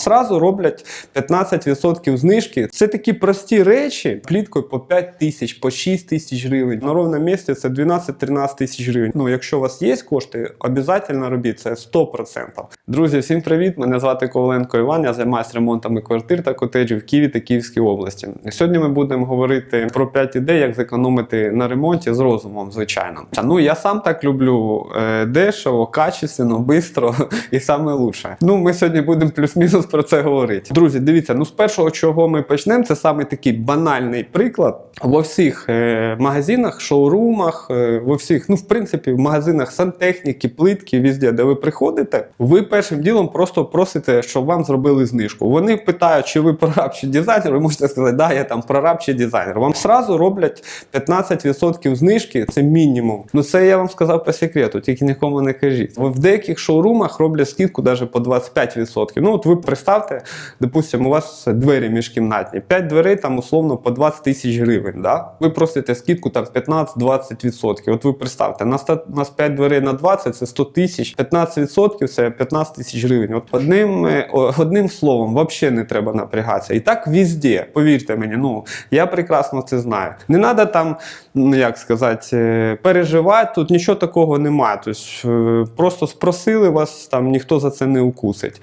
Сразу роблять 15% знижки. Це такі прості речі, пліткою по 5 тисяч, по 6 тисяч гривень. На ровному місці це 12-13 тисяч гривень. Ну, якщо у вас є кошти, обов'язково робіть це 100%. Друзі, всім привіт! Мене звати Коваленко Іван. Я займаюся ремонтами квартир та котеджів в Києві та Київській області. Сьогодні ми будемо говорити про 5 ідей, як зекономити на ремонті з розумом, звичайно. Ну я сам так люблю е, дешево, качественно, швидко і саме лучше. Ну, ми сьогодні будемо плюс-мінус про це говорити. Друзі, дивіться, ну з першого, чого ми почнемо, це саме такий банальний приклад. Во всіх е, магазинах, шоурумах, е, во всіх, ну в принципі, в магазинах сантехніки, плитки, везде, де ви приходите, ви першим ділом просто просите, щоб вам зробили знижку. Вони питають, чи ви прораб чи дизайнер, ви можете сказати, да, я там прораб чи дизайнер. Вам сразу роблять 15% знижки, це мінімум. Ну це я вам сказав по секрету, тільки нікому не кажіть. В деяких шоурумах роблять скидку навіть по 25%. Ну от ви представте, допустимо, у вас двері міжкімнатні, 5 дверей там условно по 20 тисяч гривень. Да? Ви просите скидку там 15-20%. От ви представте, на 100 у нас 5 дверей на 20 це 100 тисяч, 15% це 15 тисяч гривень. От одним, е, одним словом, взагалі не треба напрягатися. І так везде, повірте мені, ну я прекрасно це знаю. Не треба там, ну як сказати, е, переживати, тут нічого такого немає. Тобто, е, просто спросили вас, там ніхто за це не укусить.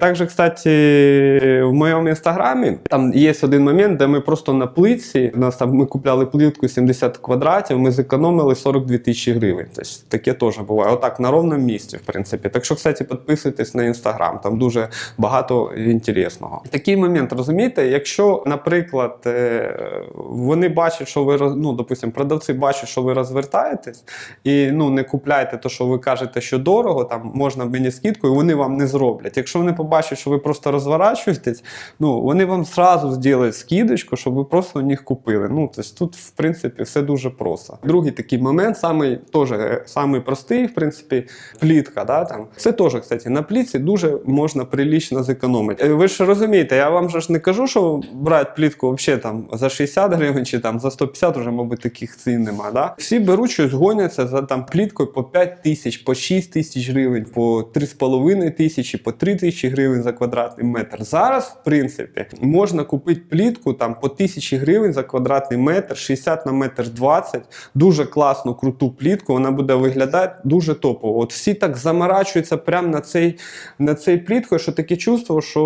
Також, кстати, в моєму інстаграмі там є один момент, де ми просто на плитці, у нас там ми купляли плитку 70 квадратів, ми зекономили 42 тисячі гривень. Тобто, таке теж буває. Отак на ровному місці, в принципі. Так що, кстати, підписуйтесь на інстаграм, там дуже багато інтересного. Такий момент, розумієте, якщо, наприклад, е, вони бачать, що ви ну, допустим, продавці бачать, що ви розвертаєтесь, і ну не купляєте те, що ви кажете, що дорого, там можна мені скидку, і вони вам не зроблять. Якщо вони побачать, що ви просто розворачуєтесь, ну вони вам зразу зроблять скидочку, щоб ви просто у них купили. Ну тобто тут, в принципі, все дуже просто. Другий такий момент, самий теж е, самий простий, в принципі, плітка. Да, там. Це теж, кстати, на плітці дуже можна прилічно зекономити. Е, Ви ж розумієте, я вам же ж не кажу, що брати плітку взагалі там за 60 гривень чи там за 150 вже, мабуть, таких цін нема. Да? Всі беруть щось, гоняться за там пліткою по 5 тисяч, по 6 тисяч гривень, по 3,5 тисячі, по 3 тисячі гривень за квадратний метр. Зараз, в принципі, можна купити плітку там по 1000 гривень за квадратний метр, 60 на метр 20. Дуже класну, круту плітку. Вона буде виглядати дуже топово. От всі так заморачуються прямо на цей, на цей плітку, що таке чувство, що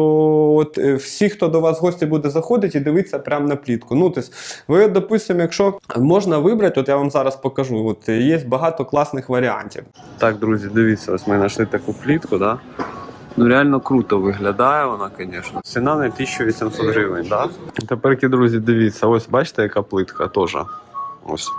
от е, всі, хто до вас в гості буде заходити і дивитися прямо на плітку. Ну, тобто, ви, допустимо, якщо можна вибрати, от я вам зараз покажу. От е, є багато класних варіантів. Так, друзі, дивіться, ось ми знайшли таку плітку, да? Ну реально круто виглядає вона, звісно. Ціна не 1800 гривень, да? Тепер, друзі, дивіться, ось бачите, яка плитка теж. Ось.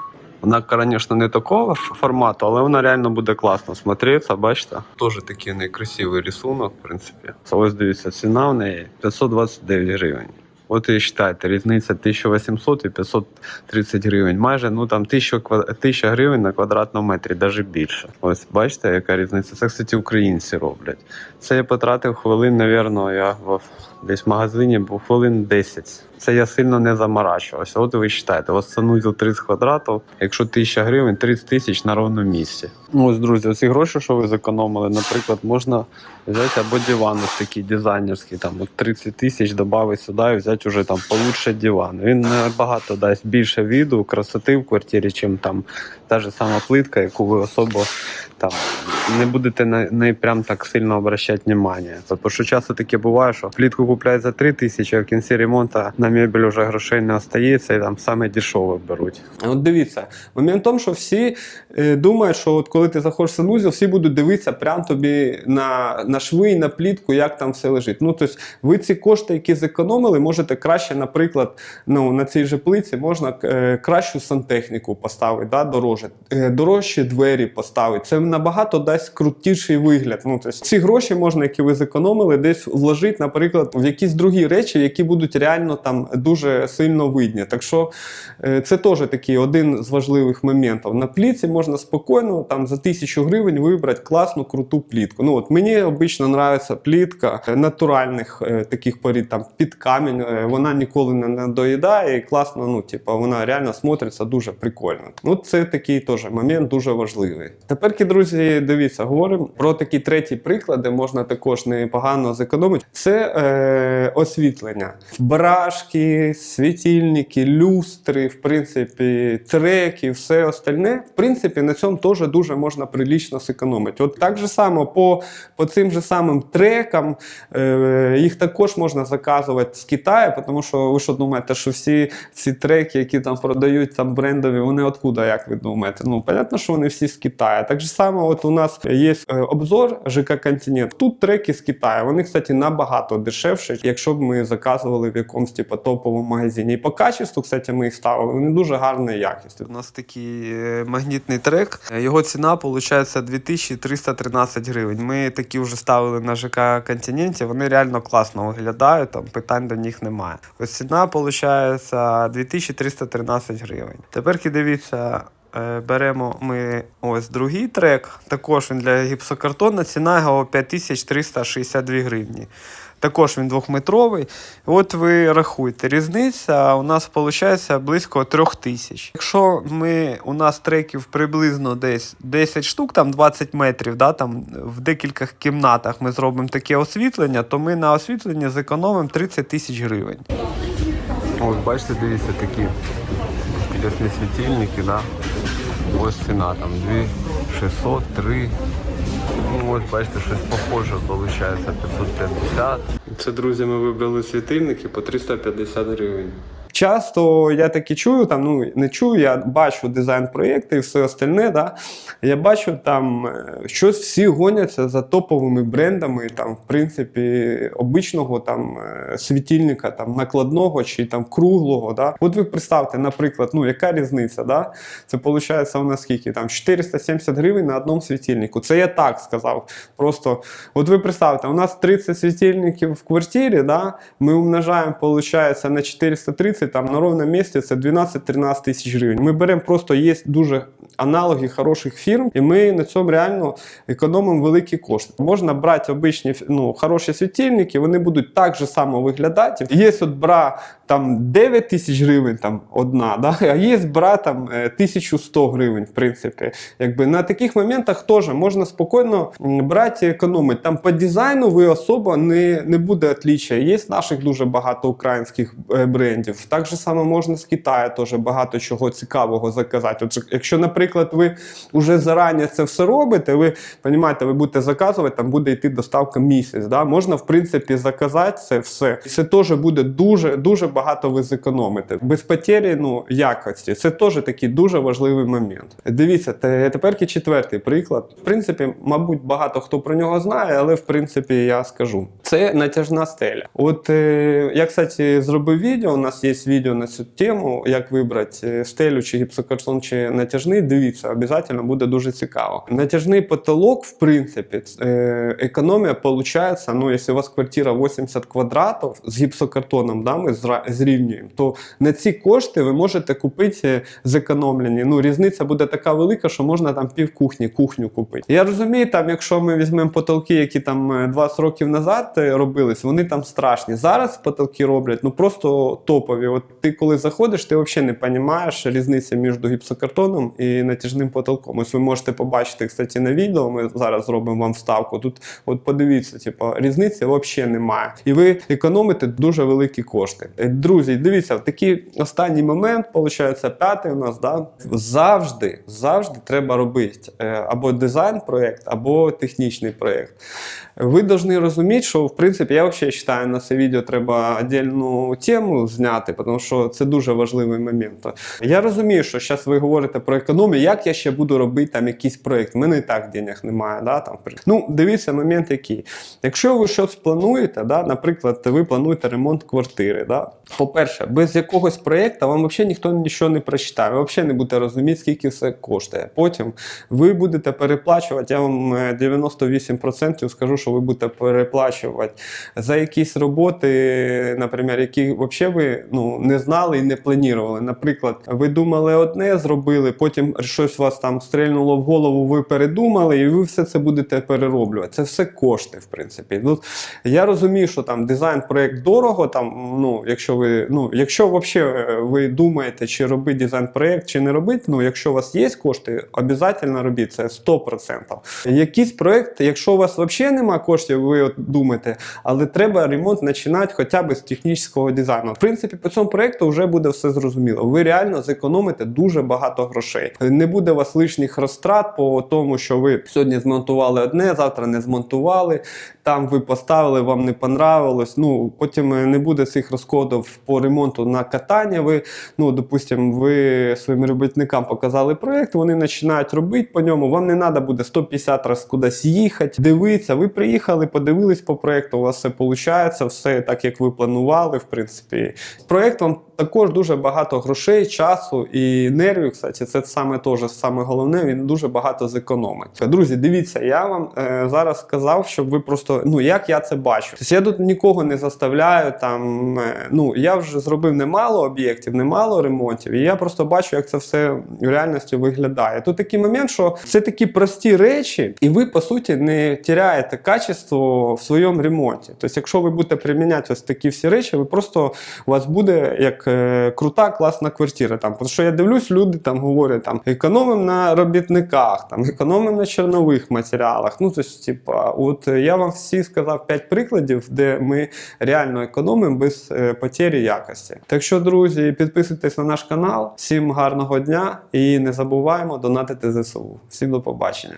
Вона, звісно, не такого формату, але вона реально буде класно смотреться, бачите? Теж такий некрасивий рисунок, в принципі. Це ось дивіться, ціна в неї 529 гривень. От і считайте, різниця 1800 і 530 гривень. Майже ну там 1000, ква- 1000 гривень на квадратному метрі, навіть більше. Ось бачите, яка різниця. Це, кстати, українці роблять. Це я потратив хвилин, напевно, я в десь в магазині був хвилин 10. Це я сильно не заморачувався. От ви вважаєте, у вас санузел 30 квадратів, якщо 1000 гривень, 30 тисяч на ровному місці. Ну ось, друзі, оці гроші, що ви зекономили, наприклад, можна взяти або диван ось такий дизайнерський, там от 30 тисяч додати сюди і взяти вже там получше диван. Він набагато дасть більше віду, красоти в квартирі, чим там та ж сама плитка, яку ви особо там не будете на неї прям так сильно обращати внимание. Тому що часто таке буває, що плітку купляють за 3 тисячі, а в кінці ремонту на мебель вже грошей не остається і там саме дешеве беруть. От дивіться, момент в тому, що всі е, думають, що от коли ти заходиш в санузел, всі будуть дивитися прямо тобі на, на шви і на плітку, як там все лежить. Ну, тобто, ви ці кошти, які зекономили, можете краще, наприклад, ну, на цій же плиці можна е, кращу сантехніку поставити, да, дороже, е, дорожчі двері поставити. Це набагато дасть крутіший вигляд. Ну, тобто, ці гроші можна, які ви зекономили, десь вложити, наприклад, в якісь другі речі, які будуть реально там дуже сильно видні. Так що е, це теж такий один з важливих моментів. На плітці можна спокійно там за тисячу гривень вибрати класну круту плітку. Ну от мені обично подобається плітка е, натуральних е, таких порід, там під камінь. Вона ніколи не надоїдає і класно. Ну, типу, вона реально смотриться дуже прикольно. Ну, це такий теж момент дуже важливий. Тепер, друзі. друзі, дивіться, говоримо про такі треті приклади, можна також непогано зекономити. Це е, освітлення. Брашки, світильники, люстри, в принципі, треки, все остальне. В принципі, на цьому теж дуже можна прилічно зекономити. От так же само по, по цим же самим трекам е, їх також можна заказувати з Китаю, тому що ви що думаєте, що всі ці треки, які там продають там брендові, вони откуда, як ви думаєте? Ну, понятно, що вони всі з Китаю. Так же само, от у нас є е, обзор ЖК Континент. Тут треки з Китаю. Вони, кстати, набагато дешевші, якщо б ми заказували в якомусь типу, топовому магазині. І по качеству, кстати, ми їх ставили. Вони дуже гарної якісті. У нас такий е, магнітний трек. Його ціна виходить 2313 гривень. Ми такі вже ставили на ЖК Континенті. Вони реально класно виглядають, там питань до них немає. Ось ціна виходить 2313 гривень. Тепер дивіться. Е, Беремо ми ось другий трек. Також він для гіпсокартона. Ціна його 5362 гривні. Також він двохметровий. От ви рахуйте, різниця у нас виходить близько 3000. Якщо ми, у нас треків приблизно десь 10 штук, там 20 метрів, да, там в декількох кімнатах ми зробимо таке освітлення, то ми на освітленні зекономимо 30 тисяч гривень. Ось бачите, дивіться такі інтересні світильники, да? ось ціна там 2600, 3. Ну, ось бачите, щось похоже, виходить 550. Це, друзі, ми вибрали світильники по 350 гривень. Часто я таки чую, там, ну не чую, я бачу дизайн проєкти і все остальне. Да? Я бачу там е, щось всі гоняться за топовими брендами, там, в принципі, обичного там е, світильника, там, накладного чи там круглого. Да? От ви представте, наприклад, ну яка різниця? Да? Це виходить у нас скільки? Там 470 гривень на одному світильнику. Це я так сказав. Просто, от ви представте, у нас 30 світильників в квартирі, да? ми умножаємо, виходить, на 430, там на ровному місці це 12-13 тисяч гривень. Ми беремо просто є дуже аналоги хороших фірм, і ми на цьому реально економимо великі кошти. Можна брати обичні ну, хороші світильники, вони будуть так же само виглядати. Є от бра там 9 тисяч гривень, там одна, да? а є бра там е, 1100 гривень, в принципі. Якби на таких моментах теж можна спокійно брати і економити. Там по дизайну ви особо не, не буде отліччя. Є наших дуже багато українських е, брендів. Так же само можна з Китаю теж багато чого цікавого заказати. От, якщо, наприклад, ви вже зарані це все робите, ви розумієте, ви будете заказувати, там буде йти доставка місяць. Да? Можна, в принципі, заказати це все. Це теж буде дуже дуже багато ви зекономите. Без потері ну, якості. Це теж такий дуже важливий момент. Дивіться, те- тепер є четвертий приклад. В принципі, мабуть, багато хто про нього знає, але в принципі я скажу. Це натяжна стеля. От е, я, кстати, зробив відео. У нас є відео на цю тему, як вибрати е, стелю чи гіпсокартон, чи натяжний. Дивіться, обов'язково буде дуже цікаво. Натяжний потолок, в принципі, е, економія виходить, ну, якщо у вас квартира 80 квадратів з гіпсокартоном, да, ми зрівнюємо, то на ці кошти ви можете купити е, зекономлені. Ну, різниця буде така велика, що можна там пів кухні, кухню купити. Я розумію, там, якщо ми візьмемо потолки, які там е, 20 років назад е, робились, вони там страшні. Зараз потолки роблять ну просто топові. От ти коли заходиш, ти взагалі не розумієш різниці між гіпсокартоном і натяжним потолком. Ось ви можете побачити, кстати, на відео. Ми зараз зробимо вам вставку. Тут, от подивіться, типу, різниці взагалі немає. І ви економите дуже великі кошти. Е, Друзі, дивіться, в такий останній момент, виходить, п'ятий у нас, да, завжди, завжди треба робити е, або дизайн-проєкт, або технічний проєкт. Ви повинні розуміти, що в принципі я взагалі вважаю, на це відео треба віддільну тему зняти, тому що це дуже важливий момент. Я розумію, що зараз ви говорите про економію, як я ще буду робити там якийсь проєкт. У мене і так денег немає. Да, там. Ну, дивіться, момент який. Якщо ви щось плануєте, да, наприклад, ви плануєте ремонт квартири. Да, по-перше, без якогось проєкту вам взагалі ніхто нічого не прочитає. Ви взагалі не будете розуміти, скільки все коштує. Потім ви будете переплачувати, я вам е, 98% скажу, що ви будете переплачувати за якісь роботи, наприклад, які взагалі ви ну, не знали і не планували. Наприклад, ви думали одне, зробили, потім щось вас там стрельнуло в голову, ви передумали, і ви все це будете перероблювати. Це все кошти, в принципі. Тут я розумію, що там дизайн проект дорого. Там, ну, якщо ви, ну, якщо взагалі ви думаєте, чи робити дизайн проект, чи не робити, ну, якщо у вас є кошти, обов'язково робіть це 100%. Якийсь проект, якщо у вас взагалі немає коштів, ви от думаєте, але треба ремонт починати хоча б з технічного дизайну. В принципі, по цьому проекту вже буде все зрозуміло. Ви реально зекономите дуже багато грошей. Не буде у вас лишніх розтрат по тому, що ви сьогодні змонтували одне, завтра не змонтували. Там ви поставили, вам не понравилось. Ну потім е, не буде цих розходів по ремонту на катання. Ви, ну допустимо, ви своїм робітникам показали проект, вони починають робити по ньому. Вам не треба буде 150 разів кудись їхати, дивитися. Ви приїхали, подивились по проекту. У вас все виходить, все так, як ви планували. В принципі, проект вам також дуже багато грошей, часу і нервів. Кстати, це саме теж саме головне. Він дуже багато зекономить. Друзі, дивіться, я вам е, зараз сказав, щоб ви просто ну як я це бачу. Тобто я тут нікого не заставляю. Там е, ну я вже зробив немало об'єктів, немало ремонтів, і я просто бачу, як це все в реальності виглядає. Тут такий момент, що це такі прості речі, і ви по суті не теряєте качество в своєму ремонті. Тобто, якщо ви будете приміняти ось такі всі речі, ви просто у вас буде як крута, класна квартира. Там, тому що я дивлюсь, люди там говорять там економимо на робітниках, там економимо на чорнових матеріалах. Ну, тобто, типа, от е, я вам всі сказав 5 прикладів, де ми реально економимо без е, потері якості. Так що, друзі, підписуйтесь на наш канал. Всім гарного дня і не забуваємо донатити ЗСУ. Всім до побачення.